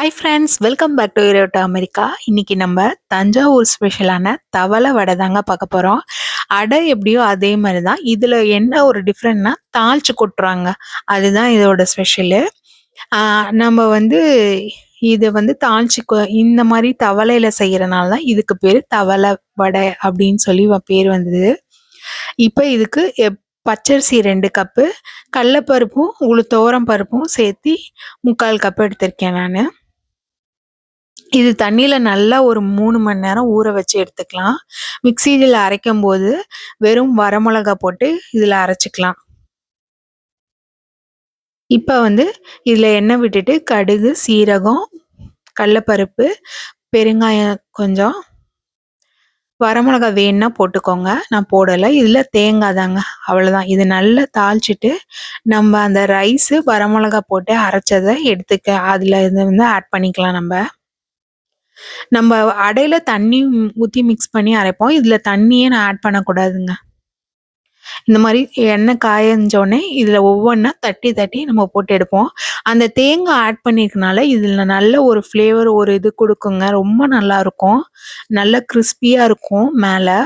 Hi friends welcome back to to America இன்னைக்கு நம்ம தஞ்சாவூர் ஸ்பெஷலான தவளை வடை தாங்க பார்க்க போகிறோம் அடை எப்படியோ அதே மாதிரி தான் இதில் என்ன ஒரு டிஃப்ரெண்ட்னா தாளிச்சு கொட்டுறாங்க. அதுதான் இதோட ஸ்பெஷலு நம்ம வந்து இதை வந்து தாளிச்சு கொ- இந்த மாதிரி தவளையில் செய்கிறனால தான் இதுக்கு பேர் தவளை வடை அப்படின்னு சொல்லி பேர் வந்தது. இப்போ இதுக்கு எப்- பச்சரிசி ரெண்டு கப்பு கடலப்பருப்பும் உளுத்தோரம் பருப்பும் சேர்த்து முக்கால் கப் எடுத்திருக்கேன் நான். இது தண்ணியில் நல்லா ஒரு மூணு மணி நேரம் ஊற வச்சு எடுத்துக்கலாம். மிக்சியில் அரைக்கும் போது வெறும் வரமிளகா போட்டு இதில் அரைச்சிக்கலாம். இப்போ வந்து இதில் எண்ணெய் விட்டுட்டு கடுகு சீரகம் கடலப்பருப்பு பெருங்காயம் கொஞ்சம் வரமிளகா வேணும்னா போட்டுக்கோங்க. நான் போடலை. இதில் தேங்காய் தாங்க. அவ்வளோதான் இது நல்லா தாளிச்சிட்டு நம்ம அந்த ரைஸு வரமிளகா போட்டு அரைச்சதை எடுத்துக்க. அதில் இதை வந்து ஆட் பண்ணிக்கலாம் நம்ம. நம்ம அடையில தண்ணி ஊற்றி மிக்ஸ் பண்ணி அரைப்போம். இதில் தண்ணியே நான் ஆட் பண்ணக்கூடாதுங்க. இந்த மாதிரி எண்ணெய் காயஞ்சோடனே இதில் ஒவ்வொன்றா தட்டி தட்டி நம்ம போட்டு எடுப்போம். அந்த தேங்காய் ஆட் பண்ணியிருக்கனால இதில் நல்ல ஒரு ஃப்ளேவர் ஒரு இது கொடுக்குங்க. ரொம்ப நல்லா இருக்கும். நல்ல கிறிஸ்பியாக இருக்கும் மேலே.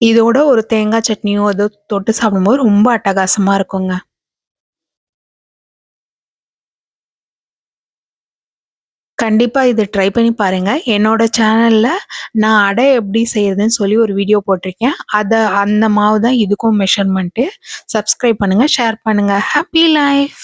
இதோட ஒரு தேங்காய் சட்னியோ ஏதோ தொட்டு சாப்பிடும்போது ரொம்ப அட்டகாசமாக இருக்குங்க. கண்டிப்பாக இது ட்ரை பண்ணி பாருங்கள் என்னோட சேனலில் நான் அடை எப்படி செய்கிறதுன்னு சொல்லி ஒரு வீடியோ போட்டிருக்கேன். அதை அந்த மாவு தான் இதுக்கும் மெஷர்மெண்ட்டு சப்ஸ்கிரைப் பண்ணுங்கள் ஷேர் பண்ணுங்கள் ஹாப்பி லைஃப்!